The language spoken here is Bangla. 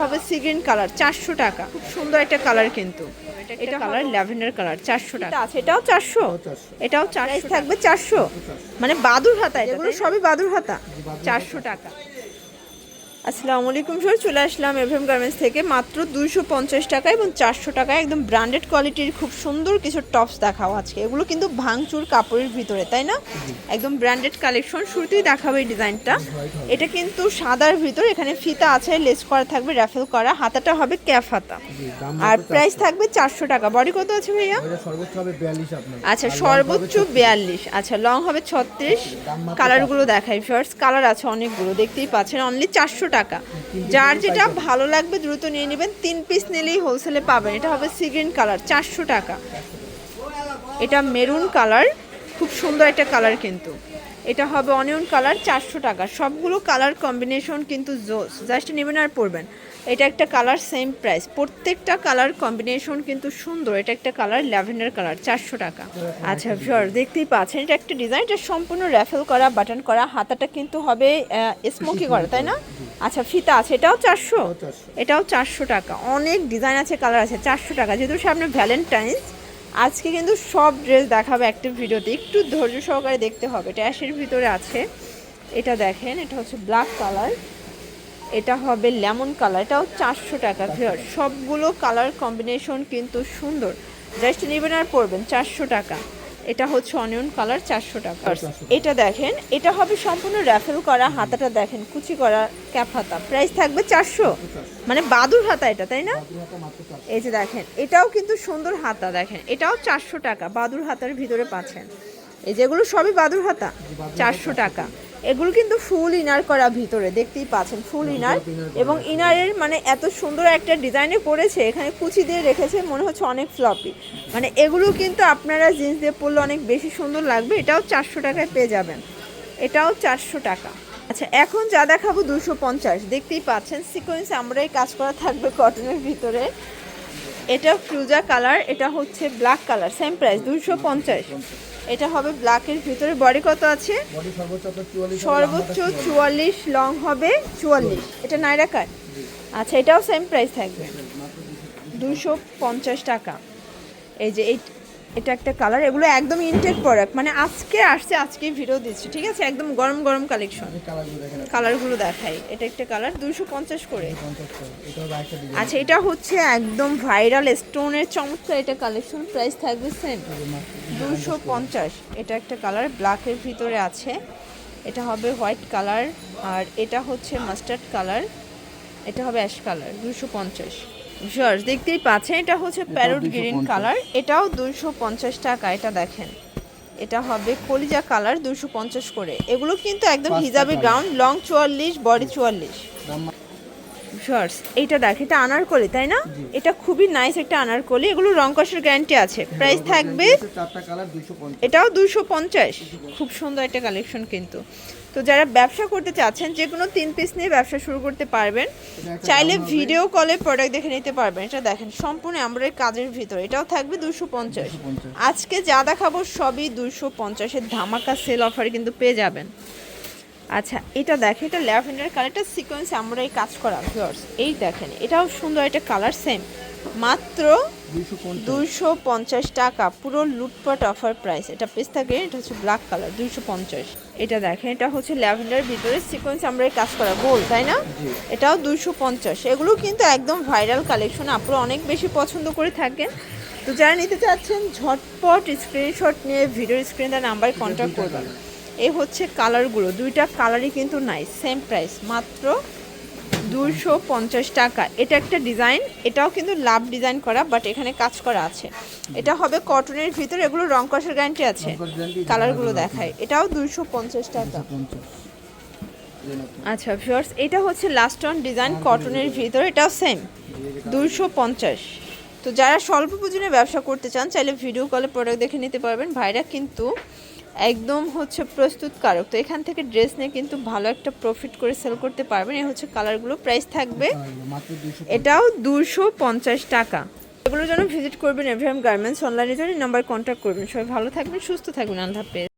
হবে সি গ্রিন কালার চারশো টাকা। খুব সুন্দর একটা কালার কিন্তু। এটা কালার? ল্যাভেন্ডার কালার চারশো টাকা। আছে এটাও চারশো? এটাও চারশো থাকবে চারশো। মানে বাদুর হাতা এগুলো সবই বাদুর হাতা। চারশো টাকা। আসসালামু আলাইকুম স্যার চলে আসলাম এভএম গার্মেন্টস থেকে। মাত্র দুইশো পঞ্চাশ টাকা এবং চারশো টাকা একদম ব্র্যান্ডেড কোয়ালিটির খুব সুন্দর কিছু টপস দেখাও আজকে। এগুলো কিন্তু ভাঙচুর কাপড়ের ভিতরে তাই না? একদম ব্র্যান্ডেড কালেকশন শুরুতেই দেখাবো এই ডিজাইনটা। এটা কিন্তু সাদার ভিতর এখানে ফিতা আছে লেস করা থাকবে র্যাফেল করা। হাতাটা হবে ক্যাফ হাতা। আর প্রাইস থাকবে চারশো টাকা। বডি কত আছে ভাইয়া? আচ্ছা সর্বোচ্চ বিয়াল্লিশ। আচ্ছা লং হবে ছত্রিশ। কালারগুলো দেখাই ফার্স্ট কালার আছে অনেকগুলো দেখতেই পাচ্ছেন। অনলি চারশো টাকা। যার যেটা ভালো লাগবে দ্রুত নিয়ে নেবেন। তিন পিস নিলেই হোলসেলে পাবেন। এটা হবে সি গ্রিন কালার চারশো টাকা। এটা মেরুন কালার খুব সুন্দর একটা কালার কিন্তু। এটা হবে অনিয়ন কালার চারশো টাকা। সবগুলো কালার কম্বিনেশন কিন্তু জোস। জাস্ট নেবেন আর পরবেন। এটা একটা কালার সেম প্রাইস প্রত্যেকটা কালার কম্বিনেশন কিন্তু সুন্দর। এটা একটা কালার ল্যাভেন্ডার কালার চারশো টাকা। আচ্ছা ভিওর দেখতেই পাচ্ছেন। এটা একটা ডিজাইন এটা সম্পূর্ণ র্যাফেল করা বাটন করা। হাতাটা কিন্তু হবে স্মোকি করা তাই না? আচ্ছা ফিতা আছে এটাও চারশো? এটাও চারশো। টাকা। অনেক ডিজাইন আছে কালার আছে চারশো টাকা। যেহেতু সামনে ভ্যালেন্টাইন্স আজকে কিন্তু সব ড্রেস দেখাবে একটা ভিডিওতে। একটু ধৈর্য সহকারে দেখতে হবে। এটা অ্যাশের ভিতরে আছে। এটা দেখেন এটা হচ্ছে ব্ল্যাক কালার এটা হবে লেমন কালার এটাও চারশো টাকা ভিওর সবগুলো কালার কম্বিনেশন কিন্তু সুন্দর। জাস্ট নেবেন আর পরবেন চারশো টাকা। এটা হচ্ছে অনিয়ন কালার চারশো টাকা। এটা দেখেন এটা হবে সম্পূর্ণ র্যাফেল করা হাতাটা দেখেন কুচি করা ক্যাপ হাতা। প্রাইস থাকবে চারশো। মানে বাদুর হাতা এটা তাই না? এই যে দেখেন এটাও কিন্তু সুন্দর হাতা দেখেন এটাও চারশো টাকা বাদুর হাতার ভিতরে পাচ্ছেন। এই যেগুলো সবই বাদুর হাতা চারশো টাকা। এগুলো কিন্তু ফুল ইনার করা ভিতরে দেখতেই পাচ্ছেন ফুল ইনার। এবং ইনারের মানে এত সুন্দর একটা ডিজাইনে করেছে এখানে কুচি দিয়ে রেখেছে মনে হচ্ছে অনেক ফ্লপি। মানে এগুলো কিন্তু আপনারা জিন্স দিয়ে পরলে অনেক বেশি সুন্দর লাগবে এটাও চারশো টাকায় পেয়ে যাবেন। এটাও চারশো টাকা। আচ্ছা এখন যা দেখাবো দুশো পঞ্চাশ দেখতেই পাচ্ছেন সিকোয়েন্স আমরাই কাজ করা থাকবে কটনের ভিতরে। এটা ফ্রুজা কালার এটা হচ্ছে ব্ল্যাক কালার সেম প্রাইস দুশো পঞ্চাশ। এটা হবে ব্ল্যাকের ভিতরে। বডি কত আছে? বডি সর্বোচ্চ চুয়াল্লিশ লং হবে চুয়াল্লিশ। এটা নাইরা কাট আচ্ছা এটাও সেম প্রাইস থাকবে। দুশো পঞ্চাশ টাকা। এই যে এই এটা একটা কালার এগুলো একদম ইনটেক প্রোডাক্ট মানে আজকে আসছে আজকে ভিডিও দিচ্ছি ঠিক আছে? একদম গরম গরম কালেকশন কালারগুলো দেখাই। এটা একটা কালার দুশো পঞ্চাশ করে। আচ্ছা এটা হচ্ছে একদম ভাইরাল স্টোনের চমৎকার এটা কালেকশন প্রাইস থাকবে সেম দুশো পঞ্চাশ এটা একটা কালার ব্ল্যাকের ভিতরে আছে। এটা হবে হোয়াইট কালার আর এটা হচ্ছে মাস্টার্ড কালার এটা হবে অ্যাশ কালার দুশো পঞ্চাশ। ভিউয়ার্স দেখতেই পাচ্ছেন এটা হচ্ছে প্যারোট গ্রিন কালার এটাও দুশো পঞ্চাশ টাকা এটা দেখেন। এটা হবে কলিজা কালার দুশো পঞ্চাশ করে। এগুলো কিন্তু একদম হিজাবে গ্রাউন্ড লং চুয়াল্লিশ বডি চুয়াল্লিশ। শর্টস। এইটা দেখ এটা আনারকলি তাই না? এটা খুবই নাইস একটা আনারকলি। এগুলো রং কষের গ্যারান্টি আছে। প্রাইস থাকবে দুইশো পঞ্চাশ। এটাও দুশো পঞ্চাশ। খুব সুন্দর একটা কালেকশন কিন্তু। তো যারা ব্যবসা করতে চাচ্ছেন যে কোনো তিন পিস নিয়ে ব্যবসা শুরু করতে পারবেন। চাইলে ভিডিও কলে প্রোডাক্ট দেখে নিতে পারবেন। এটা দেখেন সম্পূর্ণ আমরা কাজের ভিতরে। এটাও থাকবে দুশো পঞ্চাশ। আজকে যা দেখাবো সবই দুশো পঞ্চাশের ধামাকা সেল অফার কিন্তু পেয়ে যাবেন। আচ্ছা এটা দেখেন এটা ল্যাভেন্ডার কালারটা সিকোয়েন্স আমরা এই কাজ করা ভিউয়ার্স এই দেখেন এটাও সুন্দর একটা কালার সেম মাত্র দুইশো পঞ্চাশ। টাকা পুরো লুটপাট অফার প্রাইস এটা পেস থাকে এটা হচ্ছে ব্ল্যাক কালার দুইশো পঞ্চাশ। এটা দেখেন এটা হচ্ছে ল্যাভেন্ডার ভিতরে সিকোয়েন্স আমরা এই কাজ করা গোল তাই না? এটাও দুইশো পঞ্চাশ। এগুলো কিন্তু একদম ভাইরাল কালেকশন আপনারা অনেক বেশি পছন্দ করে থাকেন। তো যারা নিতে চাচ্ছেন ঝটপট স্ক্রিনশট নিয়ে ভিডিও স্ক্রিনে নাম্বারে কন্ট্যাক্ট করবেন। এই হচ্ছে কালারগুলো দুইটা কালারই কিন্তু নাই সেম প্রাইস মাত্র দুশো পঞ্চাশ টাকা। এটা একটা ডিজাইন এটাও কিন্তু লাভ ডিজাইন করা বাট এখানে কাজ করা আছে। এটা হবে কটনের ভিতরে এগুলো রং কষের গ্যারান্টি আছে। কালারগুলো দেখায়। এটাও দুশো পঞ্চাশ টাকা। আচ্ছা ভিউয়ার্স এটা হচ্ছে লাস্ট অন ডিজাইন কটনের ভিতরে এটাও সেম দুশো পঞ্চাশ। তো যারা স্বল্প পুঁজিনে ব্যবসা করতে চান চাইলে ভিডিও কলে প্রোডাক্ট দেখে নিতে পারবেন। ভাইরা কিন্তু একদম হচ্ছে প্রস্তুতকারক। তো এখান থেকে ড্রেস নিয়ে কিন্তু ভালো একটা প্রফিট করে সেল করতে পারবেন। এ হচ্ছে কালারগুলো প্রাইস থাকবে এটাও দুশো পঞ্চাশ টাকা। এগুলোর জন্য ভিজিট করবেন এভিএম গার্মেন্টস অনলাইনের জন্য নাম্বার কন্ট্যাক্ট করবেন। সবাই ভালো থাকবেন সুস্থ থাকবেন আল্লাহ হাফেজ।